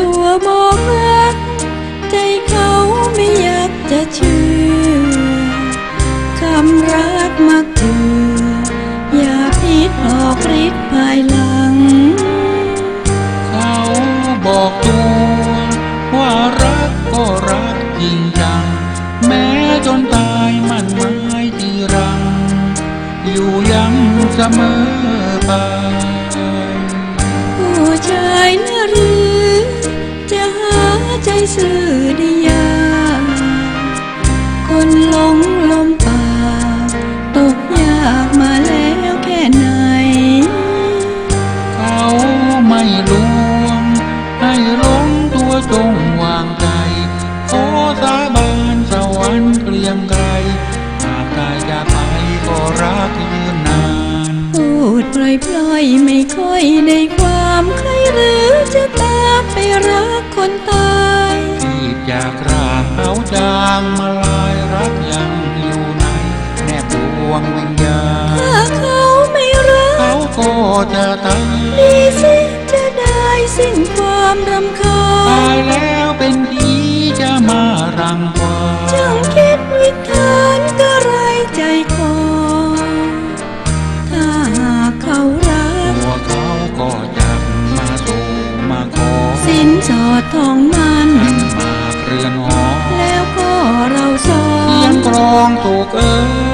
ตัวบอกรัก ใจเขาไม่อยากจะเชื่อคำรักมักเจืออย่าพิษออกฤทธิ์ภายหลัง เขาบอกตัวว่ารักก็รักจริงจัง แม้จนตายมันไม้ที่รัง อยู่ยังเสมอไป ใจซื่อได้ยากคนหลงลมป่า ตกยากมาแล้วแค่ไหน เขาไม่ลวงให้หลงตัวจงวางใจ ขอสาบานสวรรค์เกลียงไกลหากตายจากไปก็รักยืนนาน พูดปล่อยปล่อยไม่ค่อยได้ความใครหรือจะตามไปรักคนตา จากรากเขาจางมาลายรักยังอยู่ในแนบดวงวิญญาณถ้าเขาไม่รัก เขาก็จะตายดีสิจะได้สิ้นความรำคาตายญแล้วเป็นผีจะมารังควาจังนคิดวิธานก็ไรใจคอถ้าหากเขารักตัวเขาก็จะมาสู่มาขอสินสอดทองมันมาเรือนหอแล้วก็เราสอเสียงงกรองถูกเอ่